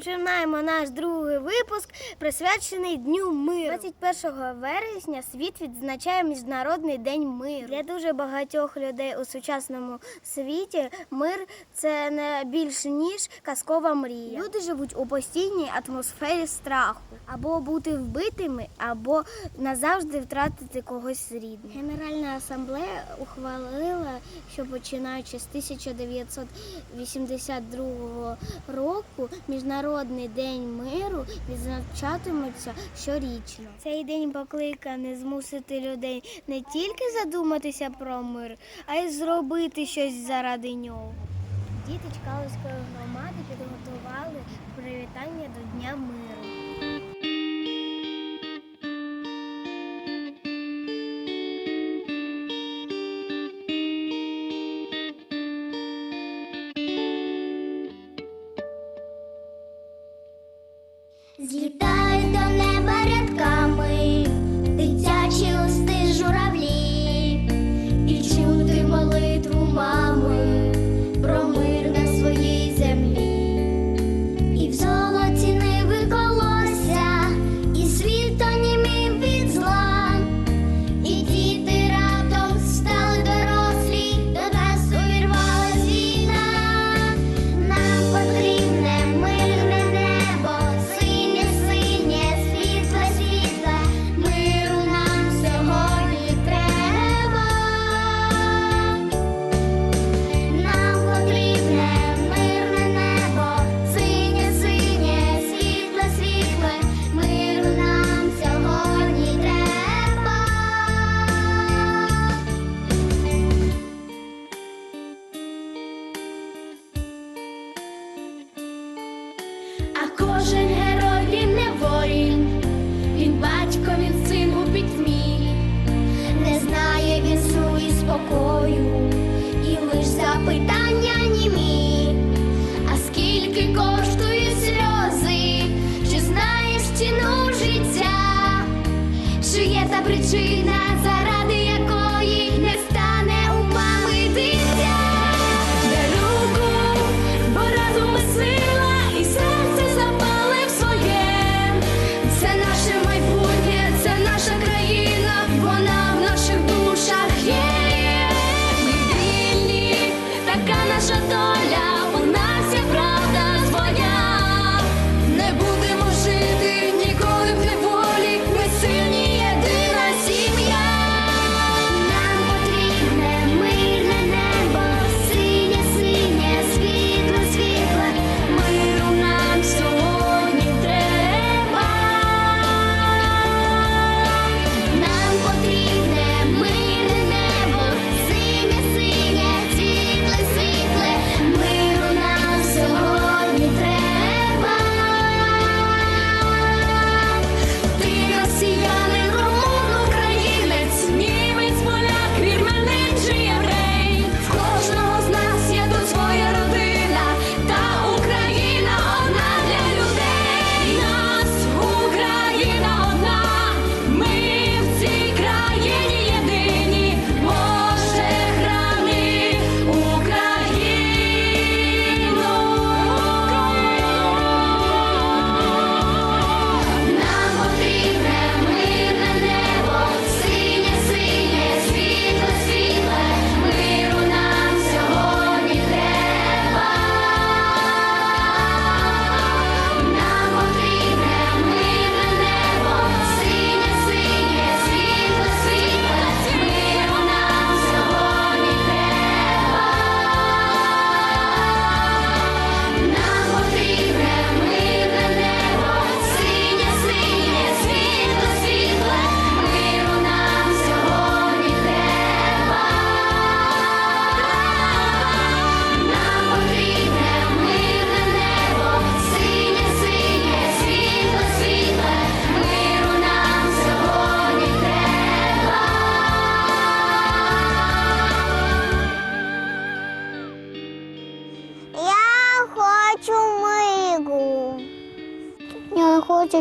Починаємо наш другий випуск, присвячений Дню миру. 21 вересня світ відзначає Міжнародний день миру. Для дуже багатьох людей у сучасному світі мир це не більш ніж казкова мрія. Люди живуть у постійній атмосфері страху або бути вбитими, або назавжди втратити когось рідного. Генеральна асамблея ухвалила, що починаючи з 1982 року міжнародний Міжнародний день миру відзначатиметься щорічно. Цей день покликаний змусити людей не тільки задуматися про мир, а й зробити щось заради нього. Діти Чкаловської громади підготували привітання до Дня миру. olhar.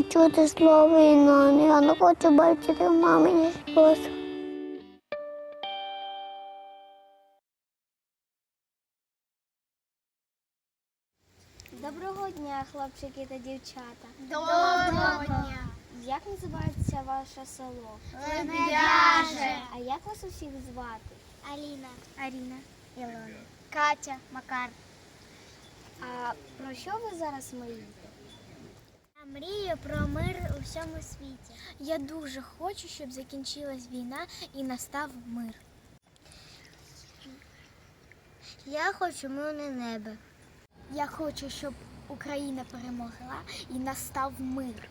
чути слово і я не хочу бачити в мамині сльози. Доброго дня, хлопчики та дівчата. Доброго дня! Як називається ваше село? Лебедяже. А як вас усіх звати? Аліна, Аріна, Ілона, Катя, Макар. А про що ви зараз мрієте? Мрію про мир у всьому світі. Я дуже хочу, щоб закінчилась війна і настав мир. Я хочу мирне небо. Я хочу, щоб Україна перемогла і настав мир.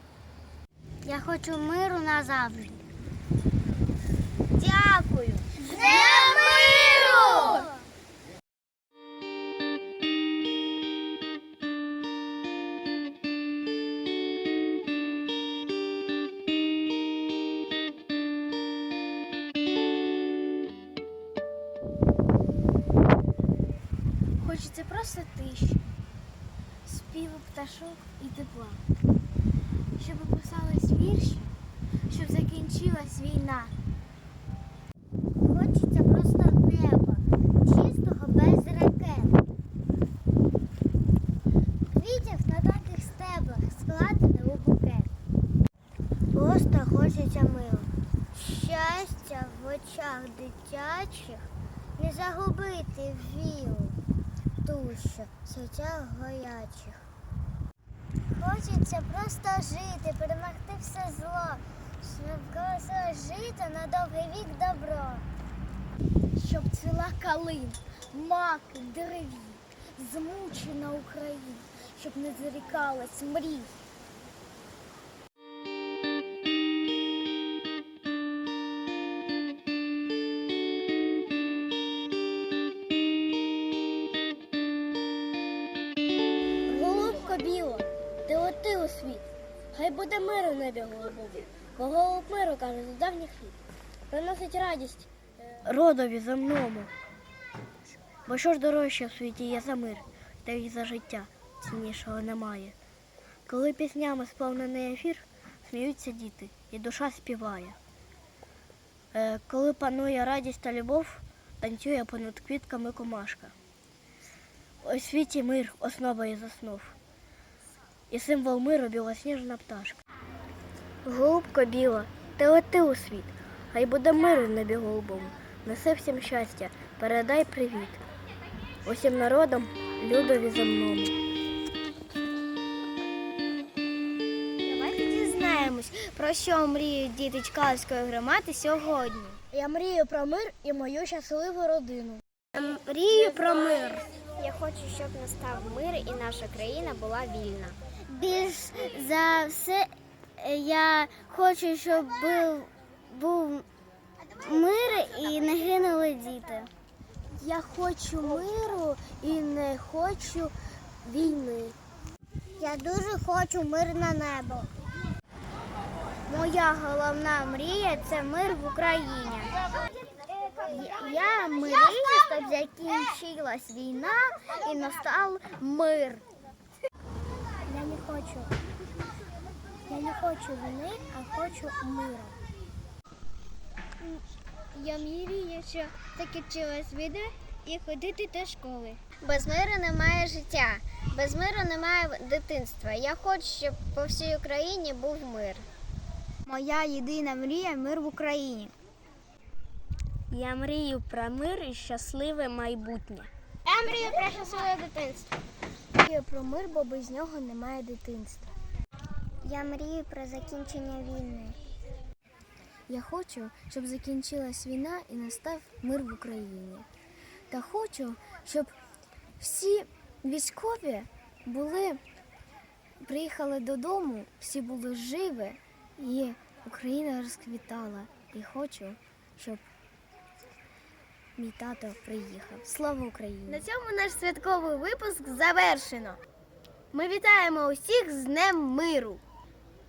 Я хочу миру назавжди. Дякую! Просто тиші, співу пташок і тепла. Щоб писались вірші, щоб закінчилась війна. Хочеться просто неба, чистого без ракет. Квітів на таких стеблах складений у букет. Просто хочеться мило. Щастя в очах дитячих, не загубити віру, що в горячих. Хочеться просто жити, перемогти все зло, щоб колесо жити на довгий вік добро. Щоб цвіла калин, маки, дереві, змучена Україна, щоб не зарікалась мрій. Хай буде мир у небі голубові, бо голуб миру каже з давніх літ, приносить радість родові земному. Бо що ж дорожче в світі є за мир, та й за життя ціннішого немає. Коли піснями сповнений ефір, сміються діти, і душа співає. Е, коли панує радість та любов, танцює понад квітками комашка. У світі мир основа і заснув. І символ миру білосніжна пташка. Голубко біла, ти лети у світ, хай буде мир в небі голубому. Неси всім щастя, передай привіт. Усім народам, людові земному. Давайте дізнаємось, про що мріють діти Чкалівської громади сьогодні. Я мрію про мир і мою щасливу родину. Мрію про мир. Я хочу, щоб настав мир і наша країна була вільна. Більш за все е, я хочу, щоб був, був мир і не гинули діти. Я хочу миру і не хочу війни. Я дуже хочу мирне небо. Моя головна мрія це мир в Україні. Я мрію, щоб закінчилась війна і настав мир. Я не хочу. Я не хочу війни, а хочу миру. Я мрію, що закінчилась війна і ходити до школи. Без миру немає життя, без миру немає дитинства. Я хочу, щоб по всій Україні був мир. Моя єдина мрія мир в Україні. Я мрію про мир і щасливе майбутнє. Я мрію про щасливе дитинство. Мрію про мир, бо без нього немає дитинства. Я мрію про закінчення війни. Я хочу, щоб закінчилась війна і настав мир в Україні. Та хочу, щоб всі військові були, приїхали додому, всі були живі, і Україна розквітала. І хочу, щоб мій тато приїхав. Слава Україні! На цьому наш святковий випуск завершено. Ми вітаємо усіх з Днем миру.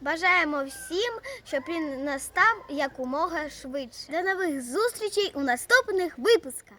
Бажаємо всім, щоб він настав якомога швидше. До нових зустрічей у наступних випусках.